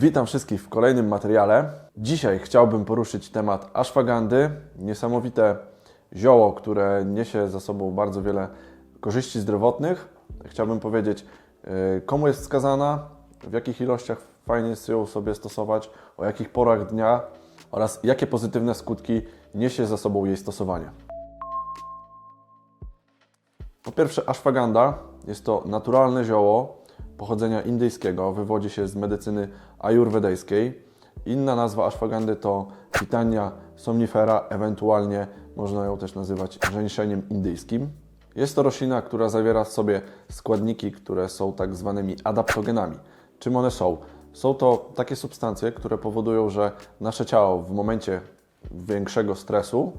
Witam wszystkich w kolejnym materiale. Dzisiaj chciałbym poruszyć temat ashwagandy, niesamowite zioło, które niesie za sobą bardzo wiele korzyści zdrowotnych. Chciałbym powiedzieć, yy, komu jest wskazana, w jakich ilościach fajnie jest ją sobie stosować, o jakich porach dnia oraz jakie pozytywne skutki niesie za sobą jej stosowanie. Po pierwsze, ashwagandha jest to naturalne zioło pochodzenia indyjskiego, wywodzi się z medycyny ajurwedejskiej. Inna nazwa ashwagandy to Titania somnifera, ewentualnie można ją też nazywać żeńszeniem indyjskim. Jest to roślina, która zawiera w sobie składniki, które są tak zwanymi adaptogenami. Czym one są? Są to takie substancje, które powodują, że nasze ciało w momencie większego stresu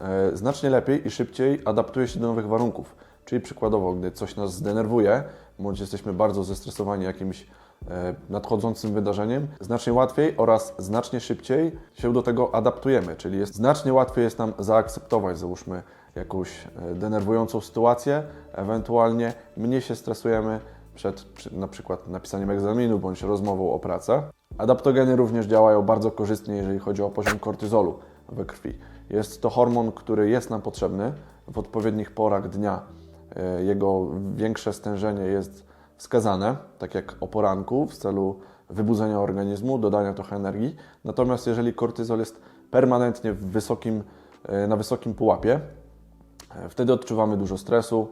e, znacznie lepiej i szybciej adaptuje się do nowych warunków. Czyli przykładowo, gdy coś nas zdenerwuje, bądź jesteśmy bardzo zestresowani jakimś e, nadchodzącym wydarzeniem, znacznie łatwiej oraz znacznie szybciej się do tego adaptujemy, czyli jest, znacznie łatwiej jest nam zaakceptować, załóżmy, jakąś e, denerwującą sytuację, ewentualnie mniej się stresujemy przed na przykład napisaniem egzaminu bądź rozmową o pracę. Adaptogeny również działają bardzo korzystnie, jeżeli chodzi o poziom kortyzolu we krwi. Jest to hormon, który jest nam potrzebny w odpowiednich porach dnia. E, Jego większe stężenie jest wskazane, tak jak o poranku, w celu wybudzenia organizmu, dodania trochę energii. Natomiast jeżeli kortyzol jest permanentnie wysokim, e, na wysokim pułapie, e, wtedy odczuwamy dużo stresu,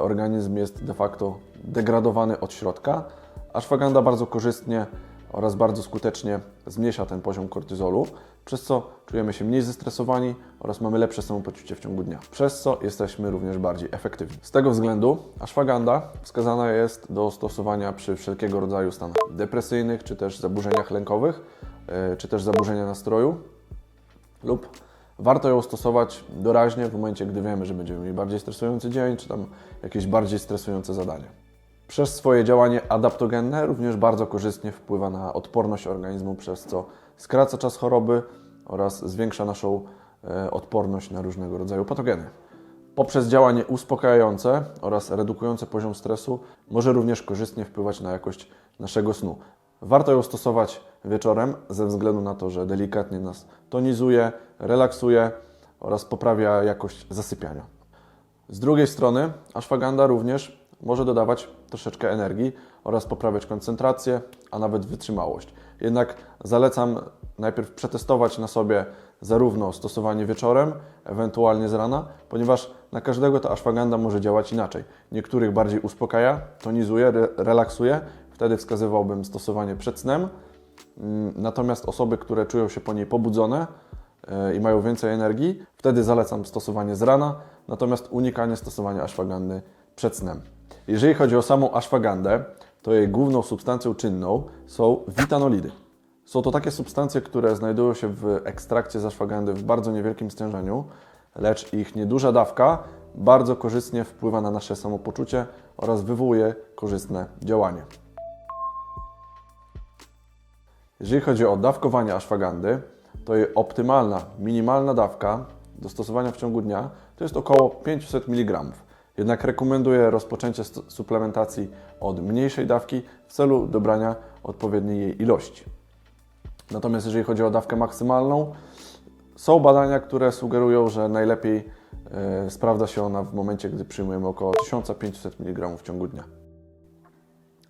organizm jest de facto degradowany od środka. Ashwagandha bardzo korzystnie oraz bardzo skutecznie zmniejsza ten poziom kortyzolu, przez co czujemy się mniej zestresowani oraz mamy lepsze samopoczucie w ciągu dnia, przez co jesteśmy również bardziej efektywni. Z tego względu ashwagandha wskazana jest do stosowania przy wszelkiego rodzaju stanach depresyjnych, czy też zaburzeniach lękowych, e, czy też zaburzenia nastroju lub warto ją stosować doraźnie w momencie, gdy wiemy, że będziemy mieli bardziej stresujący dzień, czy tam jakieś bardziej stresujące zadanie. Przez swoje działanie adaptogenne również bardzo korzystnie wpływa na odporność organizmu, przez co skraca czas choroby oraz zwiększa naszą e, odporność na różnego rodzaju patogeny. Poprzez działanie uspokajające oraz redukujące poziom stresu może również korzystnie wpływać na jakość naszego snu. Warto ją stosować wieczorem ze względu na to, że delikatnie nas tonizuje, relaksuje oraz poprawia jakość zasypiania. Z drugiej strony ashwagandha również może dodawać troszeczkę energii oraz poprawiać koncentrację, a nawet wytrzymałość. Jednak zalecam najpierw przetestować na sobie zarówno stosowanie wieczorem, ewentualnie z rana, ponieważ na każdego ta ashwagandha może działać inaczej. Niektórych bardziej uspokaja, tonizuje, re relaksuje, wtedy wskazywałbym stosowanie przed snem. Mm, Natomiast osoby, które czują się po niej pobudzone e, i mają więcej energii, wtedy zalecam stosowanie z rana, natomiast unikanie stosowania ashwagandy przed snem. Jeżeli chodzi o samą ashwagandę, to jej główną substancją czynną są witanolidy. Są to takie substancje, które znajdują się w ekstrakcie z ashwagandy w bardzo niewielkim stężeniu, lecz ich nieduża dawka bardzo korzystnie wpływa na nasze samopoczucie oraz wywołuje korzystne działanie. Jeżeli chodzi o dawkowanie ashwagandy, to jej optymalna, minimalna dawka do stosowania w ciągu dnia to jest około 500 mg. Jednak rekomenduję rozpoczęcie suplementacji od mniejszej dawki w celu dobrania odpowiedniej jej ilości. Natomiast jeżeli chodzi o dawkę maksymalną, są badania, które sugerują, że najlepiej e, sprawdza się ona w momencie, gdy przyjmujemy około 1500 mg w ciągu dnia.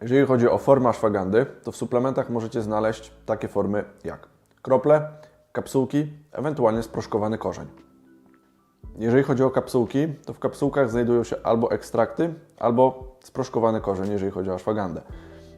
Jeżeli chodzi o formę ashwagandy, to w suplementach możecie znaleźć takie formy jak krople, kapsułki, ewentualnie sproszkowany korzeń. Jeżeli chodzi o kapsułki, to w kapsułkach znajdują się albo ekstrakty, albo sproszkowany korzeń, jeżeli chodzi o ashwagandę.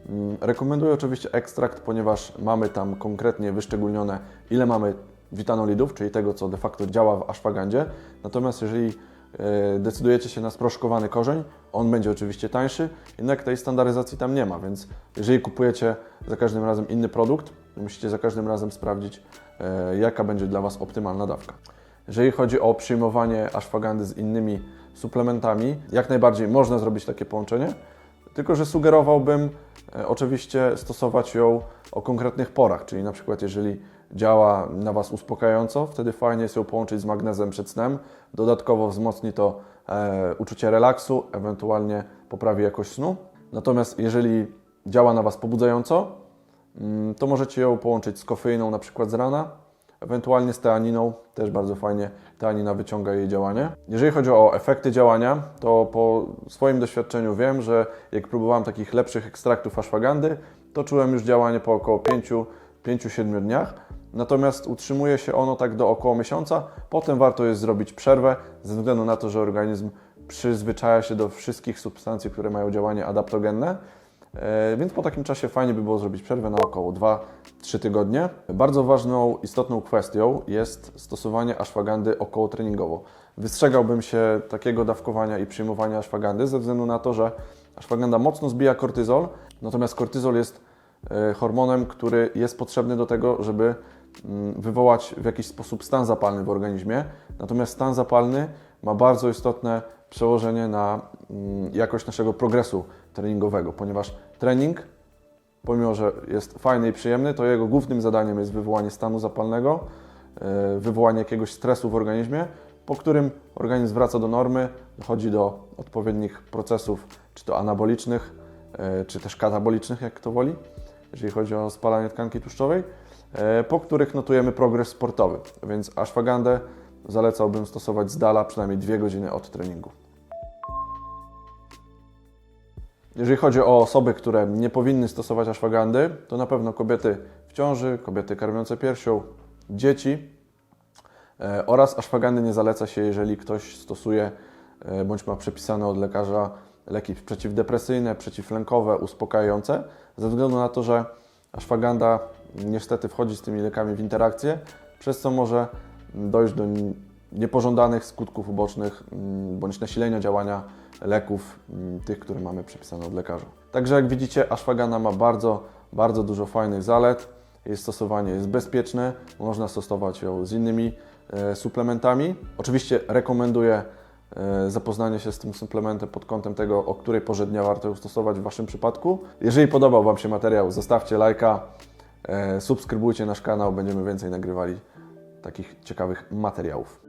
Mm, Rekomenduję oczywiście ekstrakt, ponieważ mamy tam konkretnie wyszczególnione, ile mamy witanolidów, czyli tego, co de facto działa w ashwagandzie. Natomiast jeżeli e, decydujecie się na sproszkowany korzeń, on będzie oczywiście tańszy, jednak tej standaryzacji tam nie ma, więc jeżeli kupujecie za każdym razem inny produkt, musicie za każdym razem sprawdzić, e, jaka będzie dla Was optymalna dawka. Jeżeli chodzi o przyjmowanie ashwagandy z innymi suplementami, jak najbardziej można zrobić takie połączenie, tylko że sugerowałbym e, oczywiście stosować ją o konkretnych porach, czyli na przykład jeżeli działa na Was uspokajająco, wtedy fajnie jest ją połączyć z magnezem przed snem. Dodatkowo wzmocni to e, uczucie relaksu, ewentualnie poprawi jakość snu. Natomiast jeżeli działa na Was pobudzająco, mm, to możecie ją połączyć z kofeiną na przykład z rana, ewentualnie z teaniną, też bardzo fajnie teanina wyciąga jej działanie. Jeżeli chodzi o efekty działania, to po swoim doświadczeniu wiem, że jak próbowałem takich lepszych ekstraktów ashwagandy, to czułem już działanie po około 5-7 dniach. Natomiast utrzymuje się ono tak do około miesiąca, potem warto jest zrobić przerwę, ze względu na to, że organizm przyzwyczaja się do wszystkich substancji, które mają działanie adaptogenne. E, Więc po takim czasie fajnie by było zrobić przerwę na około 2-3 tygodnie. Bardzo ważną, istotną kwestią jest stosowanie ashwagandy około treningowo. Wystrzegałbym się takiego dawkowania i przyjmowania ashwagandy ze względu na to, że ashwaganda mocno zbija kortyzol, natomiast kortyzol jest e, hormonem, który jest potrzebny do tego, żeby mm, wywołać w jakiś sposób stan zapalny w organizmie. Natomiast stan zapalny ma bardzo istotne przełożenie na mm, jakość naszego progresu treningowego, ponieważ trening, pomimo że jest fajny i przyjemny, to jego głównym zadaniem jest wywołanie stanu zapalnego, e, wywołanie jakiegoś stresu w organizmie, po którym organizm wraca do normy, dochodzi do odpowiednich procesów, czy to anabolicznych, e, czy też katabolicznych, jak kto woli, jeżeli chodzi o spalanie tkanki tłuszczowej, e, po których notujemy progres sportowy. Więc ashwagandę zalecałbym stosować z dala przynajmniej 2 godziny od treningu. Jeżeli chodzi o osoby, które nie powinny stosować ashwagandy, to na pewno kobiety w ciąży, kobiety karmiące piersią, dzieci. E, oraz ashwagandy nie zaleca się, jeżeli ktoś stosuje e, bądź ma przepisane od lekarza leki przeciwdepresyjne, przeciwlękowe, uspokajające, ze względu na to, że ashwaganda niestety wchodzi z tymi lekami w interakcję, przez co może dojść do niepożądanych skutków ubocznych mm, bądź nasilenia działania leków, mm, tych, które mamy przepisane od lekarza. Także jak widzicie, ashwagandha ma bardzo, bardzo dużo fajnych zalet. Jej stosowanie jest bezpieczne, można stosować ją z innymi e, suplementami. Oczywiście rekomenduję e, zapoznanie się z tym suplementem pod kątem tego, o której porze dnia warto ją stosować w Waszym przypadku. Jeżeli podobał Wam się materiał, zostawcie lajka, e, subskrybujcie nasz kanał, będziemy więcej nagrywali takich ciekawych materiałów.